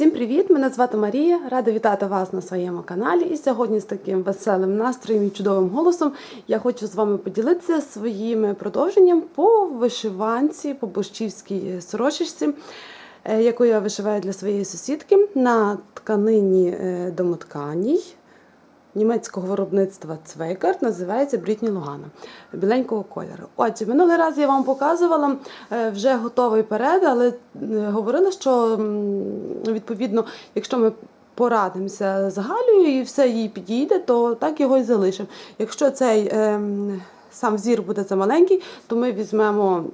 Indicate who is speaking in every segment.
Speaker 1: Всім привіт! Мене звати Марія. Рада вітати вас на своєму каналі. І сьогодні з таким веселим настроєм і чудовим голосом я хочу з вами поділитися своїм продовженням по вишиванці, по борщівській сорочечці, е, яку я вишиваю для своєї сусідки на тканині е, домотканій німецького виробництва Цвейкарт називається Брітні Лугана біленького кольору. Отже, минулий раз я вам показувала е, вже готовий перед, але е, говорила, що відповідно, якщо ми порадимося з Галею і все їй підійде, то так його і залишимо. Якщо цей ем, сам взір буде замаленький, то ми візьмемо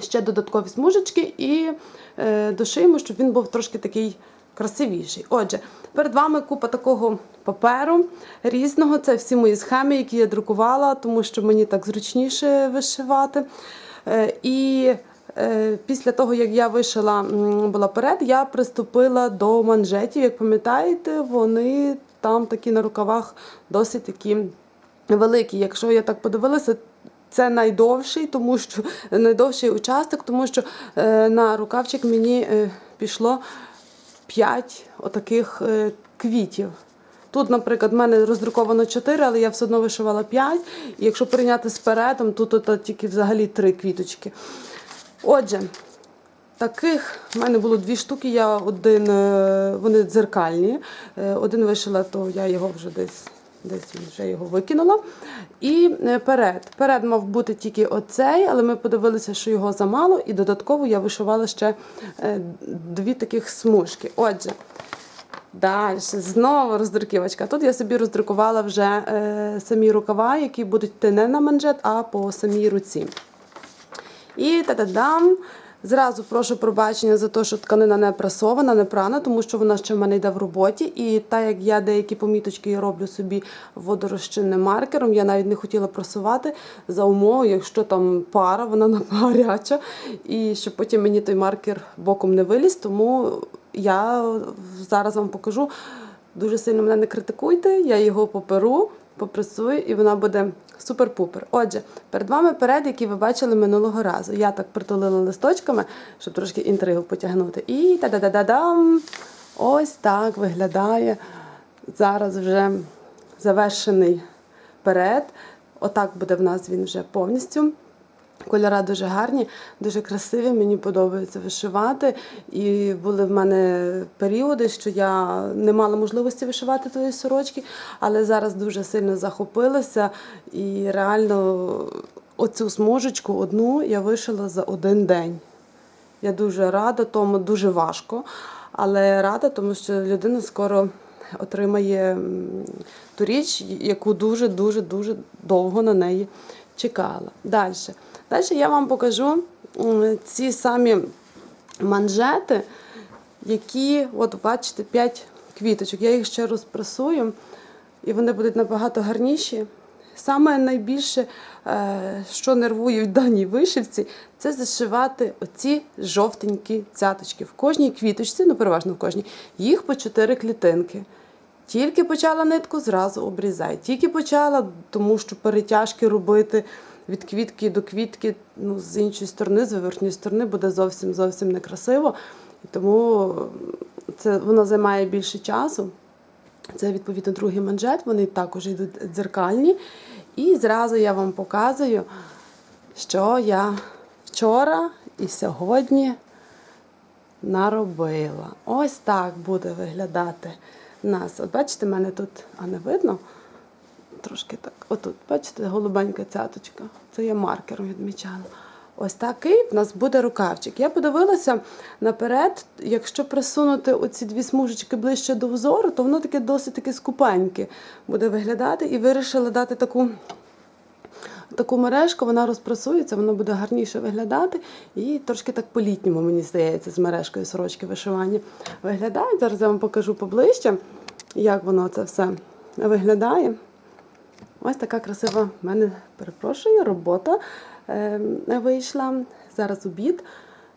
Speaker 1: ще додаткові смужечки і е, дошиємо, щоб він був трошки такий красивіший. Отже, перед вами купа такого паперу різного. Це всі мої схеми, які я друкувала, тому що мені так зручніше вишивати. Е, і е, після того, як я вишила була перед, я приступила до манжетів. Як пам'ятаєте, вони там такі на рукавах досить такі великі. Якщо я так подивилася, це найдовший, тому що найдовший участок, тому що е, на рукавчик мені пішло 5 отаких е, квітів. Тут, наприклад, в мене роздруковано 4, але я все одно вишивала 5. І якщо порівняти з передом, тут от тільки взагалі 3 квіточки. Отже, таких в мене було дві штуки. Я один, е, вони дзеркальні. Е, Один вишила, то я його вже десь. Десь вже його викинула. І е, перед. Перед мав бути тільки оцей, але ми подивилися, що його замало, і додатково я вишивала ще е, дві таких смужки. Отже, далі знову роздруківочка. Тут я собі роздрукувала вже е, самі рукава, які будуть йти не на манжет, а по самій руці. І та-да-дам! Зразу прошу пробачення за те, що тканина не прасована, не прана, тому що вона ще в мене йде в роботі. І так як я деякі поміточки роблю собі водорозчинним маркером, я навіть не хотіла прасувати за умовою, якщо там пара, вона гаряча, і щоб потім мені той маркер боком не виліз. Тому я зараз вам покажу. Дуже сильно мене не критикуйте, я його поперу, попресую, і вона буде супер-пупер. Отже, перед вами перед, який ви бачили минулого разу. Я так притулила листочками, щоб трошки інтригу потягнути. І та-да-да-да-дам! Ось так виглядає зараз вже завершений перед. Отак буде в нас він вже повністю. Кольора дуже гарні, дуже красиві, мені подобається вишивати. І були в мене періоди, що я не мала можливості вишивати тої сорочки, але зараз дуже сильно захопилася і реально оцю смужечку одну я вишила за один день. Я дуже рада, тому дуже важко, але рада, тому що людина скоро отримає ту річ, яку дуже-дуже дуже довго на неї чекала. Далі. Далі я вам покажу ці самі манжети, які, от бачите, 5 квіточок. Я їх ще розпресую, і вони будуть набагато гарніші. Саме найбільше, е, що нервує в даній вишивці, це зашивати оці жовтенькі цяточки. В кожній квіточці, ну переважно в кожній, їх по 4 клітинки. Тільки почала нитку, зразу обрізай. Тільки почала, тому що перетяжки робити від квітки до квітки, ну, з іншої сторони, з виверхньої сторони, буде зовсім зовсім некрасиво. І тому це воно займає більше часу. Це відповідно другий манжет, вони також йдуть дзеркальні. І зразу я вам показую, що я вчора і сьогодні наробила. Ось так буде виглядати нас. От бачите, мене тут, а не видно? Трошки так. Отут, бачите, голубенька цяточка. Це я маркером відмічала. Ось такий в нас буде рукавчик. Я подивилася наперед, якщо присунути оці дві смужечки ближче до взору, то воно таке досить таке скупеньке буде виглядати. І вирішила дати таку таку мережку, вона розпрасується, воно буде гарніше виглядати. І трошки так по-літньому, мені здається, з мережкою сорочки вишивання виглядає. Зараз я вам покажу поближче, як воно це все виглядає. Ось така красива в мене, перепрошую, робота е, вийшла. Зараз обід.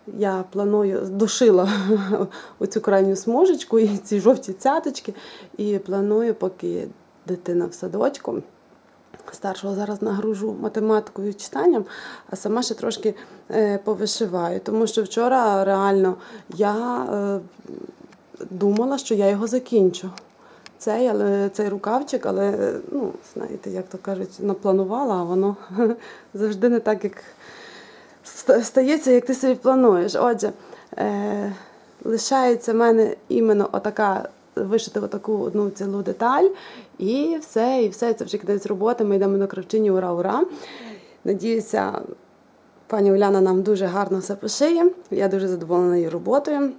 Speaker 1: Я планую дошила оцю крайню смужечку і ці жовті цяточки. І планую, поки дитина в садочку. Старшого зараз нагружу математикою і читанням, а сама ще трошки е, повишиваю. Тому що вчора реально я е, думала, що я його закінчу. Цей, але цей рукавчик, але ну, знаєте, як то кажуть, напланувала, а воно завжди не так, як стається, як ти собі плануєш. Отже, е, лишається в мене іменно отака вишити отаку одну цілу деталь, і все, і все, це вже кінець роботи. Ми йдемо до кравчині, ура, ура. Надіюся, пані Уляна нам дуже гарно все пошиє. Я дуже задоволена її роботою.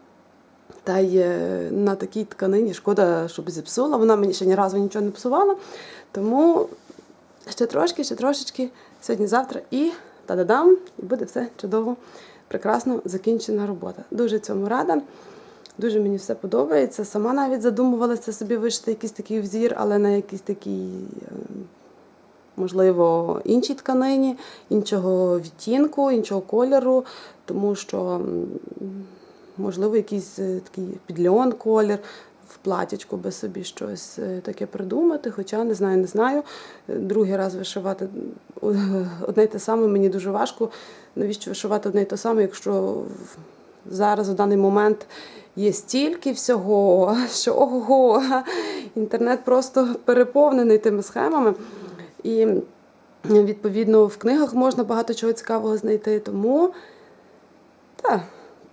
Speaker 1: Та й е, на такій тканині шкода, щоб зіпсула. Вона мені ще ні разу нічого не псувала. Тому ще трошки, ще трошечки, сьогодні-завтра і та-да-дам, і буде все чудово, прекрасно закінчена робота. Дуже цьому рада. Дуже мені все подобається. Сама навіть задумувалася собі вишити якийсь такий взір, але на якийсь такий, е, можливо, іншій тканині, іншого відтінку, іншого кольору, тому що, можливо, якийсь е, такий підльон колір. В платячку би собі щось е, таке придумати, хоча не знаю, не знаю. Е, Другий раз вишивати одне й те саме мені дуже важко. Навіщо вишивати одне й те саме, якщо зараз у даний момент є стільки всього, що ого, інтернет просто переповнений тими схемами. І відповідно в книгах можна багато чого цікавого знайти. Тому та,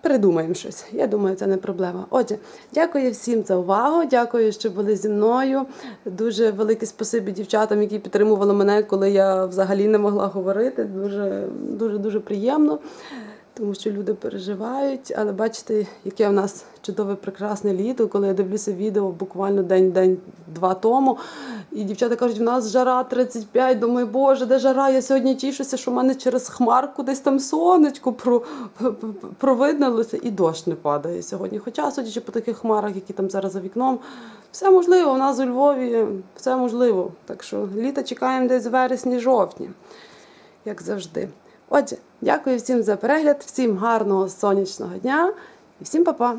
Speaker 1: придумаємо щось. Я думаю, це не проблема. Отже, дякую всім за увагу. Дякую, що були зі мною. Дуже велике спасибі дівчатам, які підтримували мене, коли я взагалі не могла говорити. Дуже, дуже, дуже приємно. Тому що люди переживають, але бачите, яке в нас чудове прекрасне літо, коли я дивлюся відео буквально день-день два тому. І дівчата кажуть, в нас жара 35. Думаю, боже, де жара? Я сьогодні тішуся, що в мене через хмарку десь там сонечко про, провиднилося, і дощ не падає сьогодні. Хоча, судячи по таких хмарах, які там зараз за вікном, все можливо. У нас у Львові все можливо. Так що літо чекаємо десь в вересні-жовтні, як завжди. Отже, дякую всім за перегляд, всім гарного сонячного дня і всім па-па!